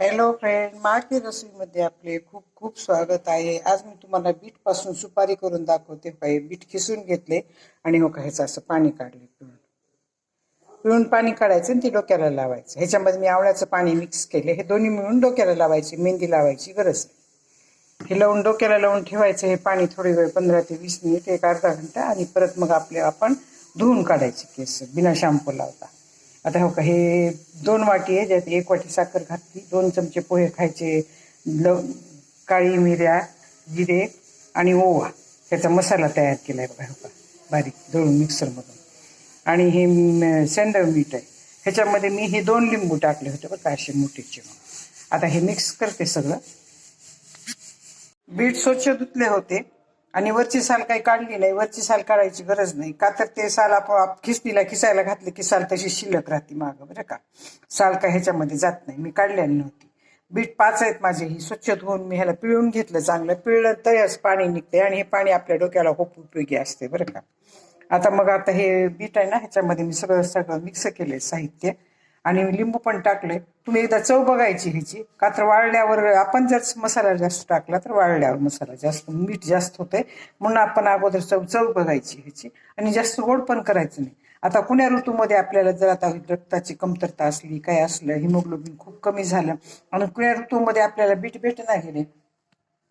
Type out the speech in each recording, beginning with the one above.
Hello friend माके रसोईमध्ये आपले खूप खूप स्वागत आहे. आज मी तुम्हाला बीटपासून सुपारी करून दाखवते. पाहिजे बीट खिसून घेतले आणि हो का ह्याचं असं पाणी काढले पिळून. पिळून पाणी काढायचं आणि ते डोक्याला लावायचं. ह्याच्यामध्ये मी आवळ्याचं पाणी मिक्स केले. हे दोन्ही मिळून डोक्याला लावायची. मेहंदी लावायची गरज नाही. हे लावून डोक्याला लावून ठेवायचं. हे पाणी थोडी वेळ पंधरा ते वीस मिनिट एक अर्धा घंटा आणि परत मग आपले आपण धुवून काढायचे केस. बिना शॅम्पू लावता. आता हो का हे दोन वाटी आहे ज्यात एक वाटी साखर घातली दोन चमचे पोहे खायचे लव काळी मिऱ्या जिरे आणि ओवा. त्याचा मसाला तयार केला आहे बघा हो का बारीक दळून मिक्सरमधून आणि हे सेंडव मीठ आहे. ह्याच्यामध्ये मी हे दोन लिंबू टाकले होते बघा असे मोठीचे. आता हे मिक्स करते सगळं. बीट स्वच्छ धुतले होते. आणि वरची साल काही काढली नाही वरची साल काढायची गरज नाही. का तर ते साल आपोआप खिसणीला खिसायला घातले की साल तशी शिल्लक राहते मागं बरं का? साल काय ह्याच्यामध्ये जात नाही. मी काढलेली नव्हती. बीट पाच आहेत माझे ही स्वच्छ धुवून मी ह्याला पिळून घेतलं चांगलं पिळलं तयाच पाणी निघते आणि हे पाणी आपल्या डोक्याला खूप उपयोगी असते बरं का? आता मग आता हे बीट आहे ना ह्याच्यामध्ये मी सगळं सगळं मिक्स केले साहित्य. आणि लिंबू पण टाकले तुम्ही एकदा चव बघायची ह्याची. का तर वाळल्यावर आपण जर मसाला जास्त टाकला तर वाळल्यावर मसाला जास्त मीठ जास्त होते म्हणून आपण अगोदर चव चव बघायची ह्याची. आणि जास्त गोड पण करायचं नाही. आता कुण्या ऋतूमध्ये आपल्याला जर आता रक्ताची कमतरता असली काय असलं हिमोग्लोबिन खूप कमी झालं. आणि कुण्या ऋतूमध्ये आपल्याला बीट भेटना गेले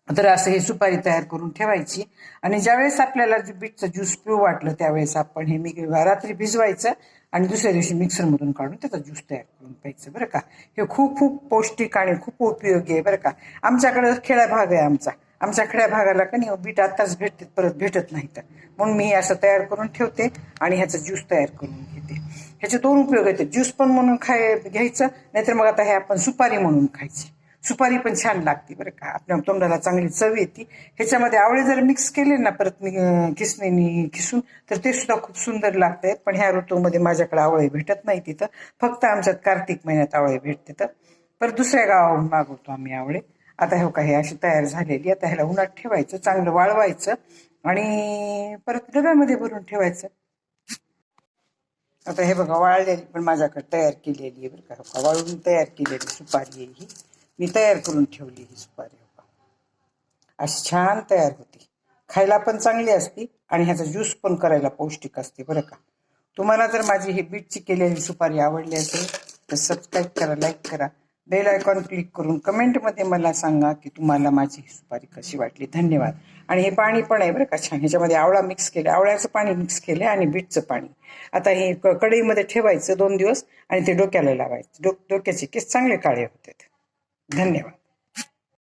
तर असं हे सुपारी तयार करून ठेवायची. आणि ज्यावेळेस आपल्याला बीटचं ज्यूस पिऊ वाटलं त्यावेळेस आपण हे मी रात्री भिजवायचं आणि दुसऱ्या दिवशी मिक्सरमधून काढून त्याचा ज्यूस तयार करून प्यायचं बरं का? हे खूप खूप पौष्टिक आणि खूप उपयोगी आहे बरं का? आमच्याकडे खेड्या भाग आहे आमचा. आमच्या खेड्या भागाला का नाही हो, बीट आत्ताच भेटते परत भेटत नाही तर. म्हणून मी हे असं तयार करून ठेवते आणि ह्याचा ज्यूस तयार करून घेते. ह्याचे दोन उपयोग आहेत. ज्यूस पण म्हणून खाय घ्यायचं नाहीतर मग आता हे आपण सुपारी म्हणून खायची. सुपारी पण छान लागते बरं का. आपल्या तोंडाला चांगली चव येते. ह्याच्यामध्ये आवळे जर मिक्स केले ना परत मी किसून तर ते सुद्धा खूप सुंदर लागते पण ह्या ऋतूमध्ये माझ्याकडे आवळे भेटत नाही तिथं. फक्त आमच्यात कार्तिक महिन्यात आवळे भेटते तर. परत दुसऱ्या गावाहून मागवतो आम्ही आवळे. आता हो हे काही अशी तयार झालेली. आता ह्याला उन्हात ठेवायचं चांगलं वाळवायचं आणि परत डब्यामध्ये भरून ठेवायचं. आता हे बघा वाळलेली पण माझ्याकडे तयार केलेली आहे बरं का. वाळून तयार केलेली सुपारी आहे ही. मी तयार करून ठेवली ही सुपारी अशी छान तयार होती. खायला पण चांगली असती आणि ह्याचा ज्यूस पण करायला पौष्टिक असते बरं का. तुम्हाला जर माझी हे बीटची केलेली सुपारी आवडली असेल तर सबस्क्राईब करा लाईक करा. बेल आयकॉन क्लिक करून कमेंटमध्ये मला सांगा की तुम्हाला माझी ही सुपारी कशी वाटली. धन्यवाद. आणि हे पाणी पण आहे बरं का छान. ह्याच्यामध्ये आवळा मिक्स केले. आवळ्याचं पाणी मिक्स केलं आणि बीटचं पाणी. आता हे कढईमध्ये ठेवायचं दोन दिवस आणि ते डोक्याला लावायचं. डो डोक्याचे केस चांगले काळे होते धन्यवाद.